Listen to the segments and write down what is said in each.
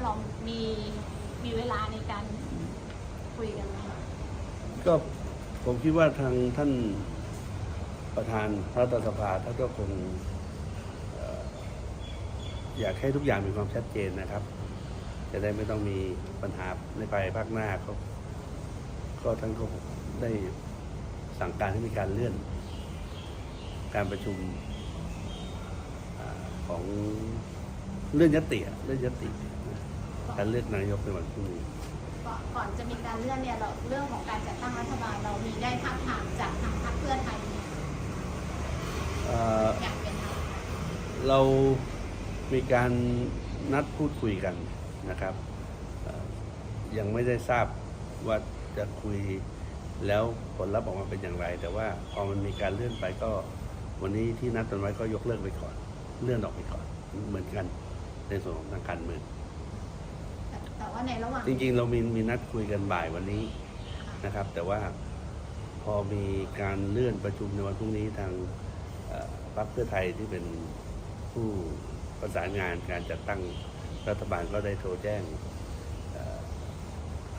เนี่ยเรามีมีเวลาในการคุยกันไหมก็ผมคิดว่าทางท่านประธานรัฐสภาท่านก็คงอยากให้ทุกอย่างมีความชัดเจนนะครับ จะได้ไม่ต้องมีปัญหาในภายภาคหน้าก็ก็ท่านก็ได้สั่งการให้มีการเลื่อน การประชุมอของเลื่อนยติอะเลื่อนยตินะ การเลือกนายกในวันพรุ่งนี้ก่อนก่อนจะมีการเลื่อนเนี่ยเราเรื่องของการจัดตั้งรัฐบาลเรามีได้ทักถามจากทางพรรคเพื่อไทยไหมเอ่อ อยากเป็นทางเรามีการนัดพูดคุยกันนะครับเอ่อยังไม่ได้ทราบว่าจะคุยแล้วผลลัพธ์ออกมาเป็นอย่างไร แต่ว่าพอมันมีการเลื่อนไปก็ วันนี้ที่นัดกันไว้ก็ยกเลิกไปก่อน เลื่อนออกไปก่อนเหมือนกันในส่วนของทางการเมือง แต่แต่ว่าในระหว่างจริงๆ เรามีมีนัดคุยกันบ่ายวันนี้นะครับ แต่ว่าพอมีการเลื่อนประชุมในวันพรุ่งนี้ทางเอ่อพรรคเพื่อไทยที่เป็นผู้ประสานงานการจัดตั้งรัฐบาลก็ได้โทรแจ้งเอ่อ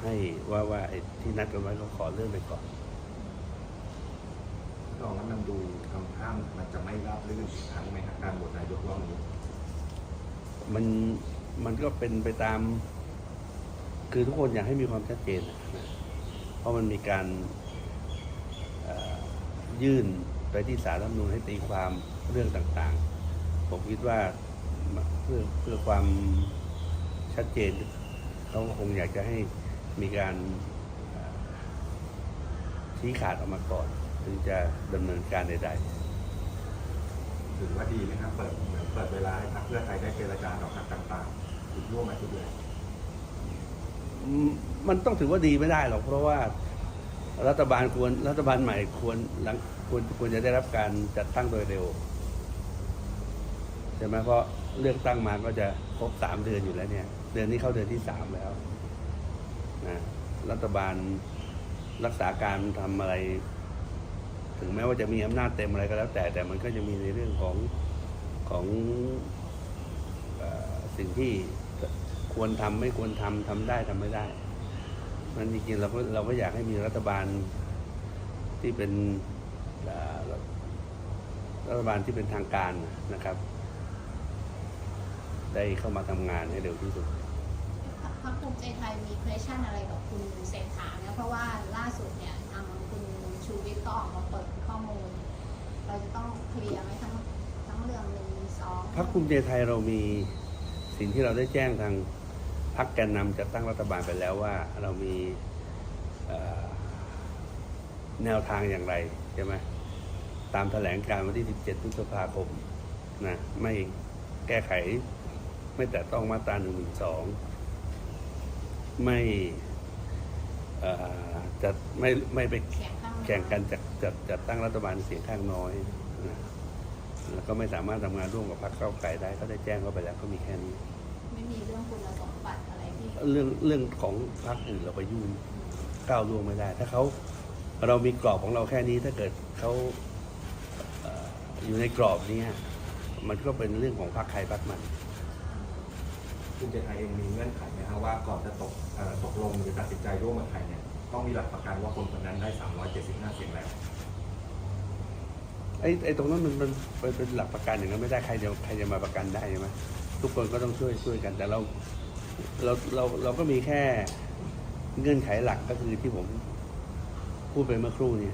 ให้ว่าว่าไอ้ที่นัดกันไว้ก็ขอเลื่อนไปก่อนลองแล้วมันดูทำท่ามมันจะไม่ราบรื่นอีกครั้งไหมครับการโหวตนายกรอบนี้มันมันก็เป็นไปตาม คือทุกคนอยากให้มีความชัดเจนนะเพราะมันมีการยื่นไปที่สารรัฐธรรมนูญให้ตีความเรื่องต่างๆ ผมคิดว่าเพื่อเพื่อความชัดเจนเขาคงอยากจะให้มีการชี้ขาดออกมาก่อน ถึงจะดำเนินการใดๆถือว่าดีไหมครับ เปิดเหมือนเปิดเวลาให้พรรคเพื่อไทยได้เจรจากับพรรคต่างๆอีกร่วมอาทิตย์เลยอื มันต้องถือว่าดีไม่ได้หรอกเพราะว่ารัฐบาลควรรัฐบาลใหม่ควรหลังควรควรจะได้รับการจัดตั้งโดยเร็วใช่ไหมเพราะเลือกตั้งมาก็จะครบสามเดือนอยู่แล้วเนี่ย เดือนนี้เข้าเดือนที่สามแล้วนะรัฐบาลรักษาการทำอะไร ถึงแม้ว่าจะมีอำนาจเต็มอะไรก็แล้ว แต่แต่มันก็จะมีในเรื่องของของอสิ่งที่ ควรทำไม่ควรทำทำได้ทำไม่ได้ มันจริงๆเราก็เราก็อยากให้มีรัฐบาลที่เป็นเอ่อรัฐบาลที่เป็นทางการนะครับ ได้เข้ามาทำงานให้เร็วที่สุดพรรคภูมิใจไทยมี question อะไรกับคุณเศรษฐาเนี่ยเพราะว่าล่าสุดเนี่ยทางคุณชูวิทย์ก็ออกมาเปิดข้อมูล เราจะต้องเคลียร์ไหมทั้งทั้งเรื่องหนึ่งสองพรรคภูมิใจไทยเรามีสิ่งที่เราได้แจ้งทาง พรรคแกนนำจัดตั้งรัฐบาลไปแล้วว่าเรามีเอ่อแนวทางอย่างไรใช่ไหมตามแถลงการวันที่ 17พฤษภาคมนะไม่แก้ไขไม่แต่ต้องมาตรา1นึไม่เอ่อจะไม่ไม่ไปเสียงข้างแข่งกันจัดจัดจัดตั้งรัฐบาลเสียงข้างน้อยนะแล้วก็ไม่สามารถทำงานร่วมกับพรรคเก้าวไกลได้ก็ได้แจ้งเข้าไปแล้วก็มีแค่นี้ ไม่มีเรื่องคุณสมบัติอะไรที่เรื่องเรื่องของพรรคอื่นเราไปยุ่งก้าวล่วงไม่ได้ ถ้าเขาเรามีกรอบของเราแค่นี้ถ้าเกิดเขาเอ่ออยู่ในกรอบเนี้มันก็เป็นเรื่องของพรรคใครพรรคมัน คุณเจไทยเองมีเงื่อนไขไหมครับว่าก่อนจะตกเอ่อตกลงหรือตัดสินใจร่วมกับใครเนี่ยต้องมีหลักประกันว่าคนคนนั้นได้ 375 เสียงแล้ว ไอ้ไอ้ตรงนั้นมันมันเป็นเป็นหลักประกันอย่างนั้นไม่ได้ใครจะใครจะมาประกันได้ใช่ไหม ทุกคนก็ต้องช่วยช่วยกัน แต่เราเราเราเราก็มีแค่เงื่อนไขหลักก็คือที่ผมพูดไปเมื่อครู่นี้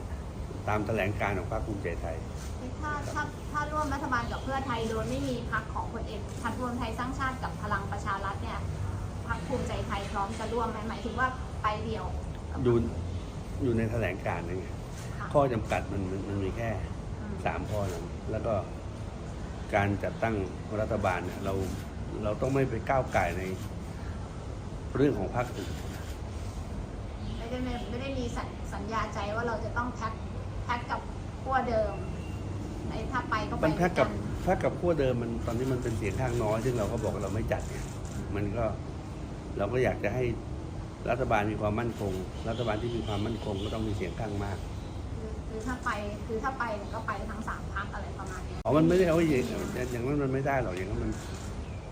ตามแถลงการของพรรคภูมิใจไทย ถ้าถ้าถ้าร่วมรัฐบาลกับเพื่อไทยโดยไม่มีพรรคของพลเอกพรรครวมไทยสร้างชาติกับพลังประชารัฐเนี่ยพรรคภูมิใจไทยพร้อมจะร่วมไหมหมายถึงว่าไปเดียวกับอยู่อยู่ในแถลงการนั่นไงค่ะข้อจำกัดมันมันมันมีแค่อืมสามข้อนั้นแล้วก็ การจัดตั้งรัฐบาลเนี่ยเราเราต้องไม่ไปก้าวไก่ายในเรื่องของพรรคอื่นไม่ได้ไม่ไม่ได้มีสัญสัญญาใจว่าเราจะต้องแพ็คแพ็คกับขั้วเดิมในถ้าไปก็ไปมันแพ็กกับด้วยนแพ็กกับขั้วเดิมมันตอนนี้มันเป็นเสียงข้างน้อย ซึ่งเราก็บอกว่าเราไม่จัดเนี่ยมันก็เราก็อยากจะให้รัฐบาลมีความมั่นคง รัฐบาลที่มีความมั่นคงก็ต้องมีเสียงข้างมาก คือคือถ้าไปคือถ้าไปเนี่ยก็ไปทั้งสามพักอะไรประมาณเนี้ย อ๋อมันไม่ได้เอาอย่างอย่างนั้นมันไม่ได้หรอกอย่างนั้นมัน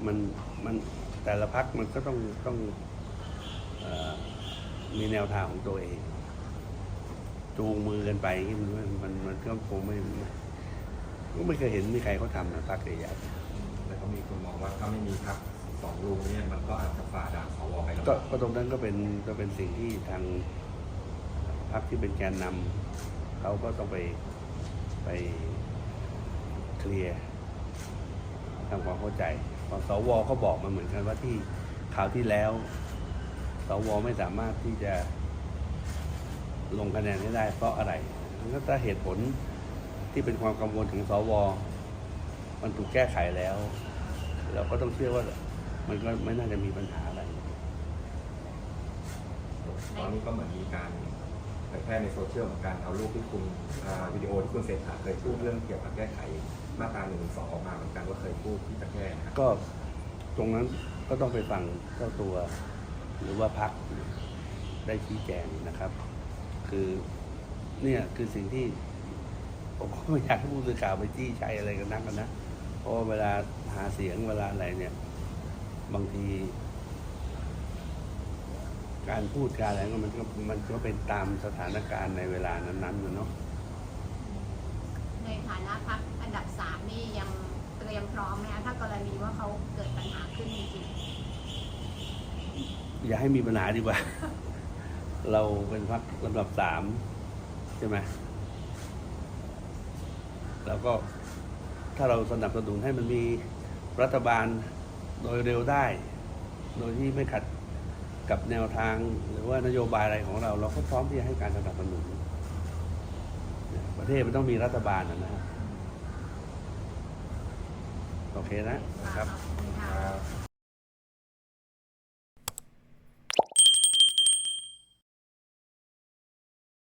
มันมันแต่ละพักมันก็ต้องต้องเออมีแนวทางของตัวเอง จูงมือกันไปอย่างนี้มันมันมันก็คงไม่ก็ไม่เคยเห็นมีใครเขาทำนะพักใหญ่ๆแต่ก็มีคนมองว่าถ้าไม่มีพักสองลุงเนี่ยมันก็อาจจะฝ่าด่านสวไปแล้วก็ก็ตรงนั้นก็เป็นก็เป็นสิ่งที่ทางพรรคที่เป็นแกนนำ เขาก็ต้องไปไปเคลียร์ทำความเข้าใจเพราะสวเขาบอกมาเหมือนกันว่าที่คราวที่แล้วสวไม่สามารถที่จะลงคะแนนให้ได้เพราะอะไรก็ถ้าเหตุผลที่เป็นความกังวลของสวมันถูกแก้ไขแล้ว เราก็ต้องเชื่อว่ามันก็ไม่น่าจะมีปัญหาอะไรตอนนี้ก็เหมือนมีการ ยแพร่ในโซเชียลเหมือนกันเอารูปที่คุณวิดีโอที่คุณเศรษฐาเคยพูดเรื่องเกี่ยวกับแก้ไขมาตราหนึ่งสองออกมาเหมือนกันว่าเคยพูดที่จะแก้นะครับก็ตรงนั้นก็ต้องไปฟังเจ้าตัว หรือว่าพักได้ชี้แจงนะครับ คือเนี่ยคือสิ่งที่ผมก็ไม่อยากให้ผู้สื่อข่าวไปจี้ใช้อะไรกันนักกันนะเพราะเวลาหาเสียงเวลาอะไรเนี่ย บางที การพูดการอะไรก็มันก็มันก็เป็นตามสถานการณ์ในเวลานั้นๆนะเนาะในฐานะพักอันดับสามนี่ยังเตรียมพร้อมไหมคะถ้ากรณีว่าเขาเกิดปัญหาขึ้นจริงอย่าให้มีปัญหาดีกว่า เราเป็นพรรคลำดับสามใช่ไหมแล้วก็ถ้าเราสนับสนุนให้มันมีรัฐบาลโดยเร็วได้ โดยที่ไม่ขัด กับแนวทางหรือว่านโยบายอะไรของเรา เราก็พร้อมที่จะให้การสนับสนุน ประเทศมันต้องมีรัฐบาลนะนะฮะโอเคนะครับ